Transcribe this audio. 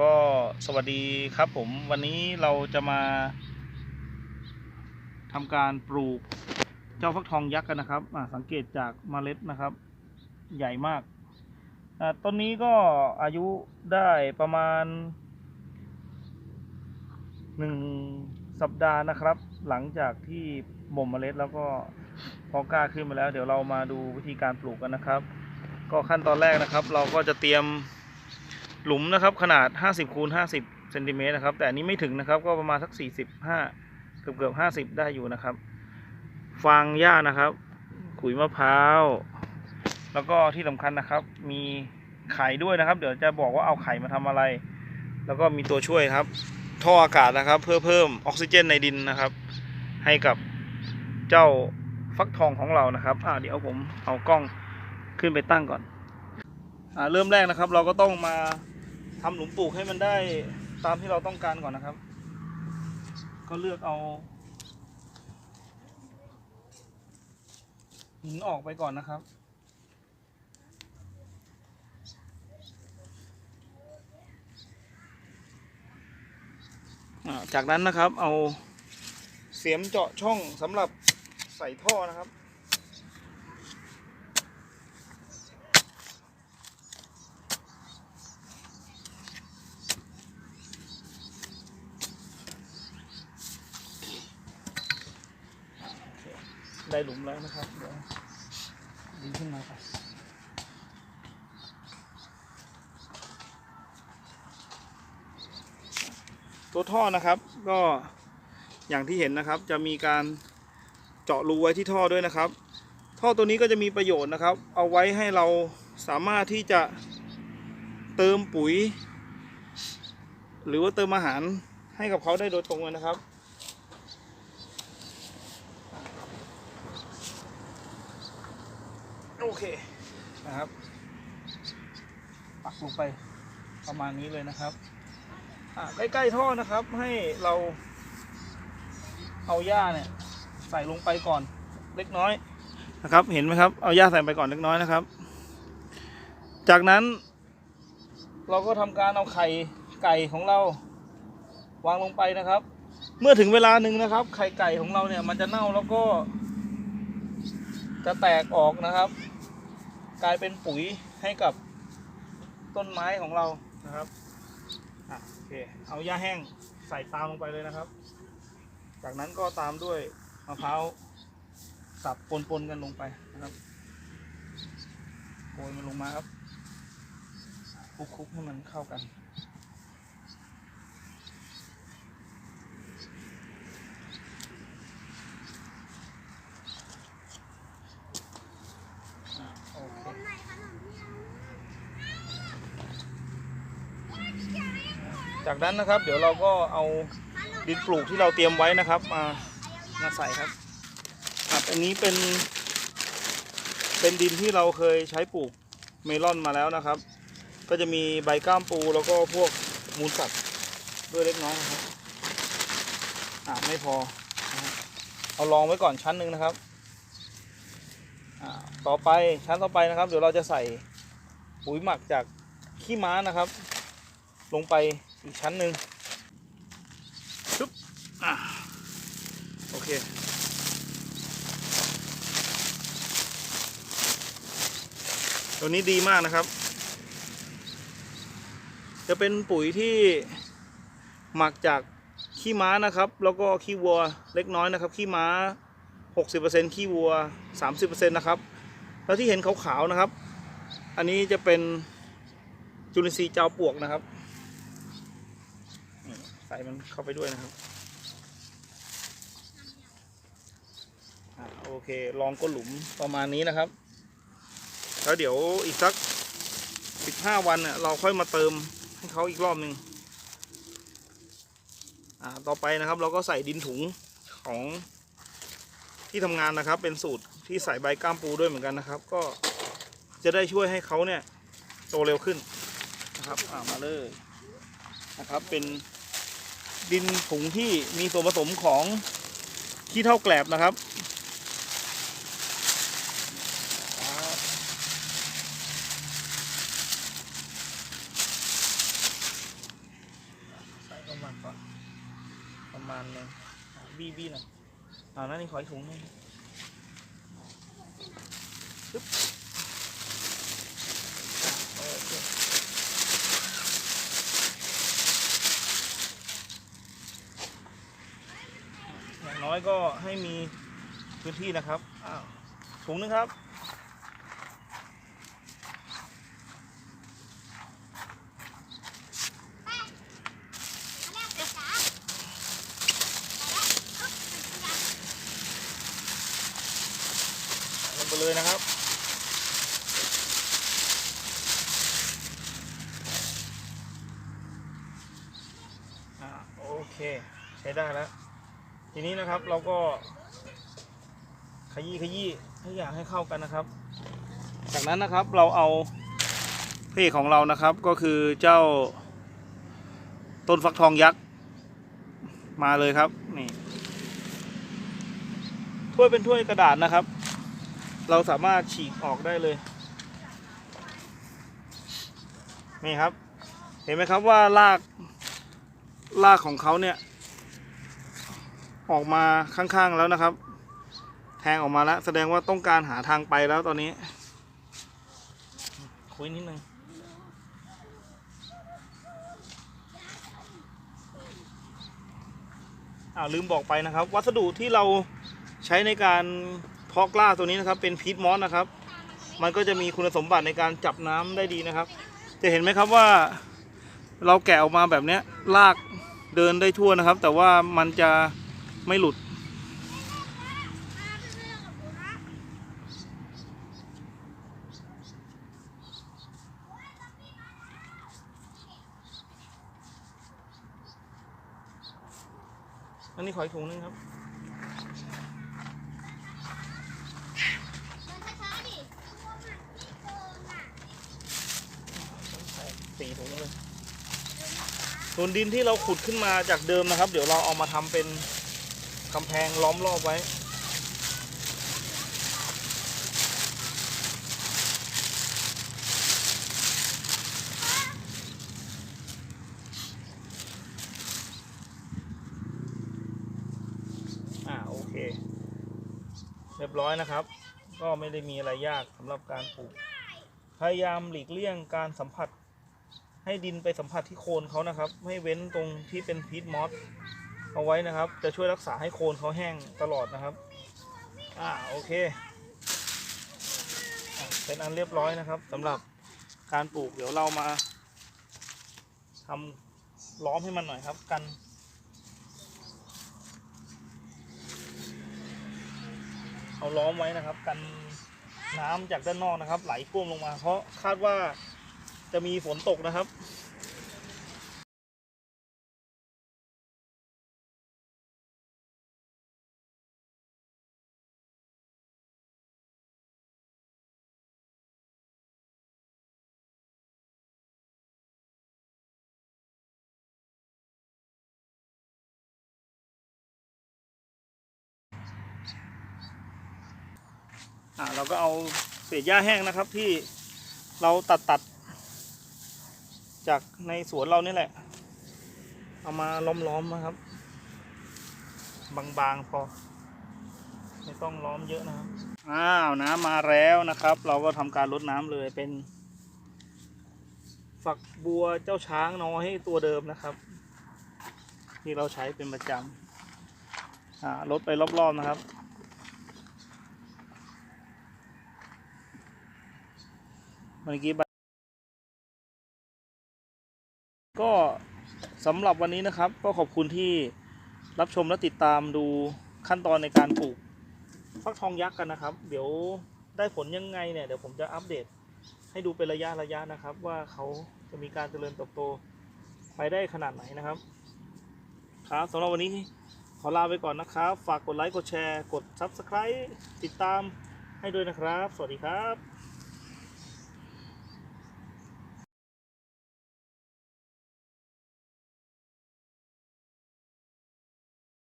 ก็สวัสดีครับผมวันนี้เราจะมาทำการปลูกเจ้าฟักทองยักษ์กันนะครับสังเกตจากเมล็ดนะครับ ใหญ่มากต้นนี้ก็อายุได้ประมาณหนึ่งสัปดาห์นะครับ หลังจากที่บ่มเมล็ดแล้วก็พอกล้าขึ้นมาแล้ว เดี๋ยวเรามาดูวิธีการปลูกกันนะครับ ก็ขั้นตอนแรกนะครับ เราก็จะเตรียม หลุมนะครับขนาด 50คูณ50เซนติเมตรนะครับ แต่อันนี้ไม่ถึงนะครับ ก็ประมาณสัก 45 เกือบเกือบ50 ได้อยู่นะครับ ฟางหญ้านะครับ ขุยมะพร้าว แล้วก็ที่สำคัญนะครับ มีไข่ด้วยนะครับ เดี๋ยวจะบอกว่าเอาไข่มาทำอะไร แล้วก็มีตัวช่วยครับ ท่ออากาศนะครับ เพื่อเพิ่มออกซิเจนในดินนะครับ ให้กับเจ้าฟักทองของเรานะครับอ่าเดี๋ยวผมเอากล้องขึ้นไปตั้งก่อนอ่าเริ่มแรกนะครับ เราก็ต้องมา ทำหลุมปลูกให้มันได้ตามที่เราต้องการก่อนนะครับ ก็เลือกเอาหินออกไปก่อนนะครับจากนั้นนะครับเอาเสียมเจาะช่องสำหรับใส่ท่อนะครับ ได้หลุมแล้วนะครับเดี๋ยวดึงขึ้นมาก่อนตัวท่อนะครับก็อย่างที่เห็นนะครับ จะมีการเจาะรูไว้ที่ท่อด้วยนะครับ ท่อตัวนี้ก็จะมีประโยชน์นะครับ เอาไว้ให้เราสามารถที่จะเติมปุ๋ย หรือว่าเติมอาหารให้กับเขาได้โดยตรงเลยนะครับ โอเคนะครับปักลงไปประมาณนี้เลยนะครับใกล้ๆท่อนะครับให้เราเอาหญ้าเนี่ยใส่ลงไปก่อนเล็กน้อยนะครับ เห็นไหมครับ เอาหญ้าใส่ไปก่อนเล็กน้อยนะครับ จากนั้น เราก็ทำการเอาไข่ไก่ของเรา วางลงไปนะครับ เมื่อถึงเวลาหนึ่งนะครับ ไข่ไก่ของเราเนี่ยมันจะเน่าแล้วก็ จะแตกออกนะครับ กลายเป็นปุ๋ยให้กับต้นไม้ของเรานะครับอะโอเคเอาหญ้าแห้งใส่ตามลงไปเลยนะครับ จากนั้นก็ตามด้วยมะพร้าวสับปนๆกันลงไปนะครับโรยมันลงมาครับคลุกๆให้มันเข้ากัน อะโอเค จากนั้นนะครับเดี๋ยวเราก็เอาดินปลูกที่เราเตรียมไว้นะครับมามาใส่ครับครับอันนี้เป็น เป็นดินที่เราเคยใช้ปลูกเมลอนมาแล้วนะครับ ก็จะมีใบก้ามปูแล้วก็พวกมูลสัตว์ด้วยเล็กน้อยนะครับอ่าไม่พอ เอาลองไว้ก่อนชั้นหนึ่งนะครับอ่าต่อไปชั้นต่อไปนะครับ เดี๋ยวเราจะใส่ปุ๋ยหมักจากขี้ม้านะครับ ลงไป อีกชั้นหนึ่งปึ๊บอ่าโอเค ตัวนี้ดีมากนะครับ จะเป็นปุ๋ยที่หมักจากขี้ม้านะครับ แล้วก็ขี้วัวเล็กน้อยนะครับ ขี้ม้า 60%ขี้วัว 30%นะครับ แล้วที่เห็นขาวๆนะครับ อันนี้จะเป็นจุลินทรีย์เจ้าปวกนะครับ ใส่มันเข้าไปด้วยนะครับอโอเค ลองก้นหลุมประมาณนี้นะครับ แล้วเดี๋ยวอีกสัก15วันเนี่ยเราค่อยมาเติมให้เขาอีกรอบหนึ่งอ่าต่อไปนะครับเราก็ใส่ดินถุงของที่ทำงานนะครับ เป็นสูตรที่ใส่ใบก้ามปูด้วยเหมือนกันนะครับ ก็จะได้ช่วยให้เขาเนี่ยโตเร็วขึ้นนะครับอ่ามาเลยนะครับเป็น ดินถุงที่มีส่วนผสมของขี้เท่าแกลบนะครับ ใส่ประมาณก่อน ประมาณนึงบีบีนะอ่านั่นนี่ขออีถุงนึง อย่างน้อยก็ให้มีพื้นที่นะครับอ้าวถุงหนึงครับ ลงไปเลยนะครับ อ่าโอเค ใช้ได้แล้ว ทีนี้นะครับเราก็ขยี้ขยี้ให้อย่างให้เข้ากันนะครับ จากนั้นนะครับเราเอาพระเอกของเรานะครับก็คือเจ้าต้นฟักทองยักษ์มาเลยครับนี่ถ้วยเป็นถ้วยกระดาษนะครับ เราสามารถฉีกออกได้เลยนี่ครับ เห็นไหมครับว่ารากรากของเขาเนี่ย ออกมาข้างๆแล้วนะครับ แทงออกมาแล้ว แสดงว่าต้องการหาทางไปแล้วตอนนี้คุยนิดนึงอ้าวลืมบอกไปนะครับ วัสดุที่เราใช้ในการเพาะกล้าตัวนี้นะครับ เป็นพีทมอสนะครับ มันก็จะมีคุณสมบัติในการจับน้ำได้ดีนะครับ จะเห็นไหมครับว่า เราแกะออกมาแบบเนี้ยลากเดินได้ทั่วนะครับ แต่ว่ามันจะ ไม่หลุด อันนี้ขออีกถุงนึงครับสี่ถุงเลยส่วนดินที่เราขุดขึ้นมาจากเดิมนะครับ เดี๋ยวเราเอามาทำเป็น กำแพงล้อมรอบไว้ อ่าโอเค เรียบร้อยนะครับ ก็ไม่ได้มีอะไรยากสำหรับการปลูก พยายามหลีกเลี่ยงการสัมผัสให้ดินไปสัมผัสที่โคนเขานะครับ ให้เว้นตรงที่เป็นพีทมอส เอาไว้นะครับ จะช่วยรักษาให้โคนเขาแห้งตลอดนะครับ อ่าโอเคอเป็นอันเรียบร้อยนะครับสำหรับการปลูกเดี๋ยวเรามาทำล้อมให้มันหน่อยครับกันเอาล้อมไว้นะครับ กันน้ำจากด้านนอกนะครับ ไหลท่วมลงมา เพราะคาดว่าจะมีฝนตกนะครับ อ่าเราก็เอาเศษหญ้าแห้งนะครับที่เราตัดตัดจากในสวนเรานี่แหละ เอามาล้อมๆนะครับ บางๆพอ ไม่ต้องล้อมเยอะนะครับ อ้าวน้ำมาแล้วนะครับ เราก็ทำการรดน้ำเลยเป็น ฝักบัวเจ้าช้างน้อยตัวเดิมนะครับ ที่เราใช้เป็นประจำอ่ารดไปรอบๆนะครับ มื่อกี้ก็สำหรับวันนี้นะครับ ก็ขอบคุณที่รับชมและติดตามดูขั้นตอนในการปลูกฟักทองยักษ์กันนะครับ เดี๋ยวได้ผลยังไงเนี่ยเดี๋ยวผมจะอัปเดตให้ดูเป็นระยะระยะนะครับ ว่าเขาจะมีการเจริญเติบโตไปได้ขนาดไหนนะครับ ครับสำหรับวันนี้ขอลาไปก่อนนะครับ ฝากกดไลค์กดแชร์ กด Subscribe ติดตามให้ด้วยนะครับ สวัสดีครับ